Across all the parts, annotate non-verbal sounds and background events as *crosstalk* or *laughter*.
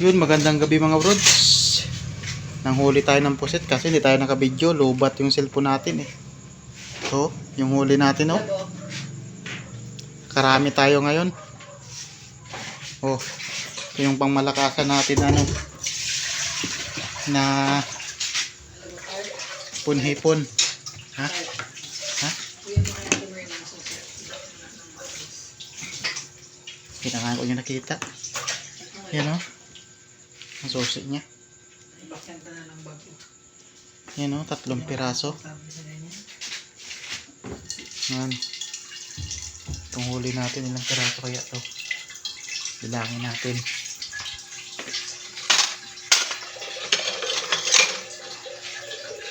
Yun, magandang gabi mga brods. Nanghuli tayo ng puset kasi hindi tayo nakabidyo. Lobat yung cellphone natin eh. So, yung huli natin oh. Karami tayo ngayon. Oh, ito yung pangmalakasan natin ano. Na punhipon. Ha? Ha? Kailangan ko yung nakita. Yan oh. Ang susi niya. Yan oh, tatlong piraso. Yan. Itong huli natin, ilang piraso kaya to. Bilangin natin.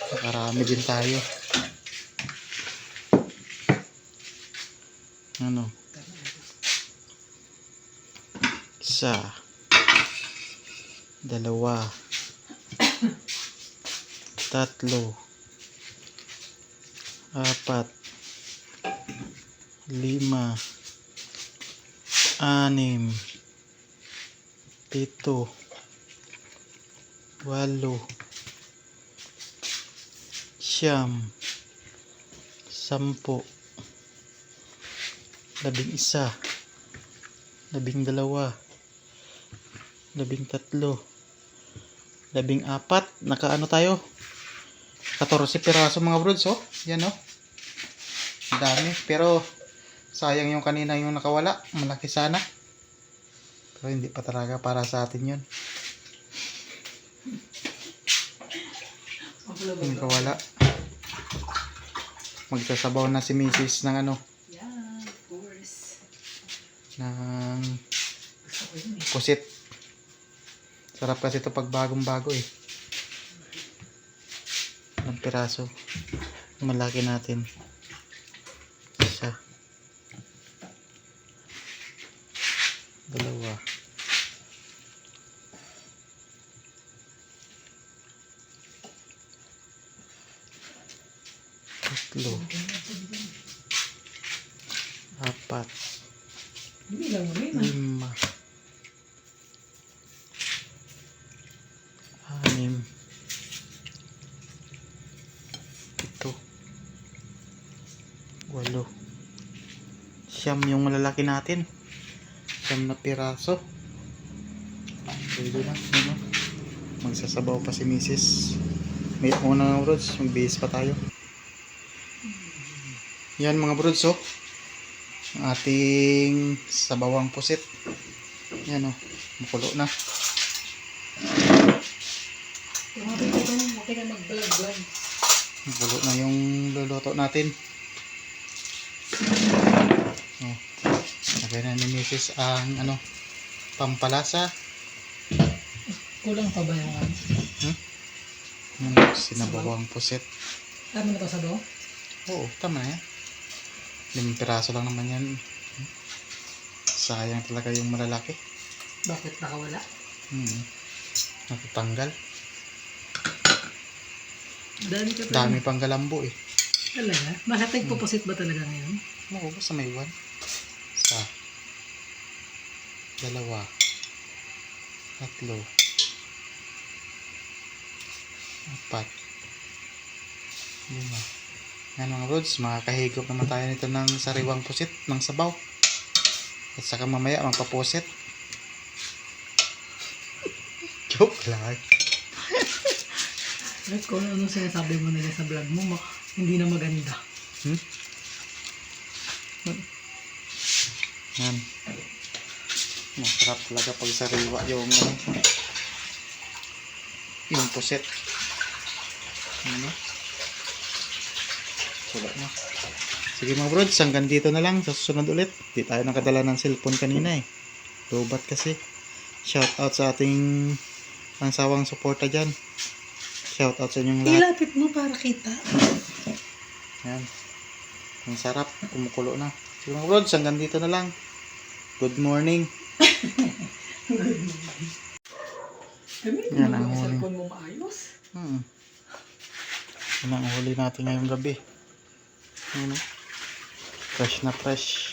Nakarami din tayo. Ano? Isa. Dalawa. Tatlo. Apat. Lima. Anim. Pito. Walo. Siyam. Sampo. Labing isa. Labing dalawa. Labing tatlo. Labing apat. Nakaano tayo? 14 piraso mga brods, oh. Yan, oh. Dami. Pero, sayang yung kanina yung nakawala. Malaki sana. Pero hindi pa talaga para sa atin yun. Yung nakawala. Magsasabaw na si Mrs. ng ano, Yeah, of course. ng Gusto ko yun eh. pusit. Sarap kasi ito pag bagong bago eh. Ng piraso. Malaki natin. Isa. Dalawa. Tatlo. Apat. Ah. lima, siyam yung malalaki natin, siyam na piraso, pwede na, ano, magsasabaw pa si misis, may una ng brods, magbihis pa tayo, yan mga brods oh, ang ating sabawang pusit. Yan o, makulo na. Makulo na yung luluto natin. Lagay na ni Mrs. ang ano, pampalasa. Kulang pa ba yung ano? Yung sinabawang pusit. Tama na ba sabaw? Oo, tama na yan. Limang piraso lang naman yan. Sayang talaga yung malalaki. Bakit nakawala? Hmm. Natatanggal. Dami ka pa. Dami pang galambo eh. Talaga? Bakit nagpupusit ba talaga ngayon? Oo, basta may one. Isa. Dalawa. Tatlo. Apat. Lima. Yan mga rods, makakahigop naman tayo nito ng sariwang pusit ng sabaw. At saka mamaya magpapusit. *laughs* Joke lang. Kahit kung ano sinasabi mo nila sa vlog mo, ma- hindi na maganda. Hmm? Yan. Masarap talaga pag sariwa yung ano, yung puset. Ano? Sulat na. Sige mga brods, hanggang dito na lang. Sa susunod ulit. Di tayo nakadala ng cellphone kanina eh. Lobat kasi. Shout out sa ating pansawang suporta dyan. Shout out sa inyong lahat. Ilapit mo para kita. Yan. Ang sarap. Kumukulo na. Sige mga brods, hanggang dito na lang. Good morning. Gamitin Yan mo ang ang huli. cellphone mo maayos. Hmm. Yan ang huli natin ngayong gabi. Ano? Fresh na fresh.